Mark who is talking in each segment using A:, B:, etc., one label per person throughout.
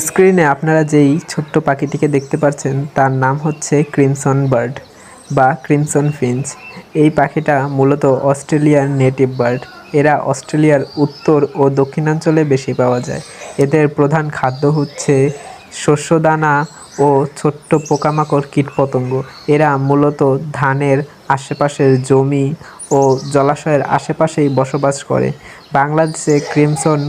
A: স্ক্রিনে আপনারা যেই ছোট্ট পাখিটিকে দেখতে পাচ্ছেন, তার নাম হচ্ছে ক্রিমসন বার্ড বা ক্রিমসন ফিঞ্চ। এই পাখিটা মূলত অস্ট্রেলিয়ার নেটিভ বার্ড। এরা অস্ট্রেলিয়ার উত্তর ও দক্ষিণাঞ্চলে বেশি পাওয়া যায়। এদের প্রধান খাদ্য হচ্ছে শস্যদানা ও ছোট্ট পোকামাকড় কীটপতঙ্গ। এরা মূলত ধানের আশেপাশের জমি ও জলাশয়ের আশেপাশেই বসবাস করে। বাংলাদেশে ক্রিমসন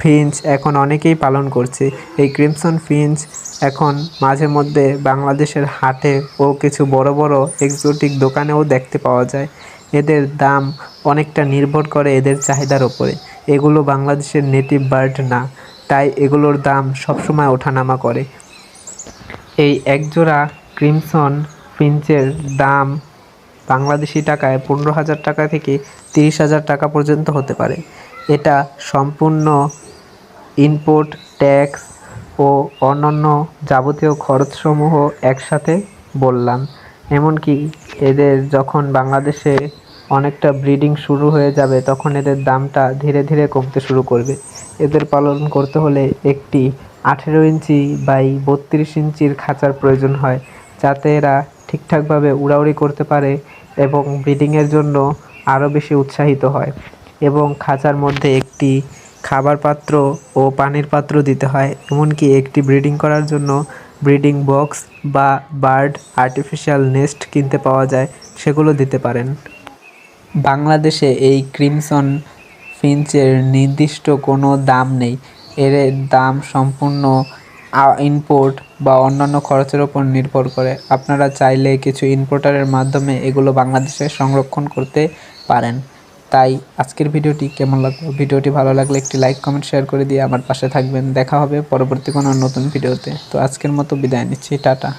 A: ফিঞ্চ এখন অনেকেই পালন করছে। এই ক্রিমসন ফিঞ্চ এখন মাঝে মধ্যে বাংলাদেশের হাটে ও কিছু বড় বড় এক্সোটিক দোকানেও দেখতে পাওয়া যায়। এদের দাম অনেকটা নির্ভর করে এদের চাহিদার ওপরে এগুলো বাংলাদেশের নেটিভ বার্ড না, তাই এগুলোর দাম সবসময় ওঠানামা করে। এই একজোড়া ক্রিমসন ফিঞ্চের দাম বাংলাদেশি টাকায় পনেরো হাজার টাকা থেকে তিরিশ হাজার টাকা পর্যন্ত হতে পারে। এটা সম্পূর্ণ ইনপুট, ট্যাক্স ও অন্যান্য যাবতীয় খরচসমূহ একসাথে বললাম। এমনকি এদের যখন বাংলাদেশে অনেকটা ব্রিডিং শুরু হয়ে যাবে, তখন এদের দামটা ধীরে ধীরে কমতে শুরু করবে। এদের পালন করতে হলে একটি আঠেরো ইঞ্চি বাই বত্রিশ ইঞ্চির খাঁচার প্রয়োজন হয়, যাতে এরা ঠিকঠাকভাবে উড়াউড়ি করতে পারে এবং ব্রিডিংয়ের জন্য আরও বেশি উৎসাহিত হয়। এবং খাঁচার মধ্যে একটি খাবার পাত্র ও পানির পাত্র দিতে হয়, এমনকি একটি ব্রিডিং করার জন্য ব্রিডিং বক্স বা বার্ড আর্টিফিশিয়াল নেস্ট কিনতে পাওয়া যায়, সেগুলো দিতে পারেন। বাংলাদেশে এই ক্রিমসন ফিঞ্চের নির্দিষ্ট কোনো দাম নেই। এর দাম সম্পূর্ণ ইনপোর্ট বা অন্যান্য খরচের ওপর নির্ভর করে। আপনারা চাইলে কিছু ইম্পোর্টারের মাধ্যমে এগুলো বাংলাদেশে সংরক্ষণ করতে পারেন। তাই আজকের ভিডিওটি কেমন লাগল? ভিডিওটি ভালো লাগলে একটি লাইক, কমেন্ট, শেয়ার করে দিয়ে আমার পাশে থাকবেন। দেখা হবে পরবর্তী কোনো নতুন ভিডিওতে। তো আজকের মতো বিদায় নিচ্ছি। টাটা।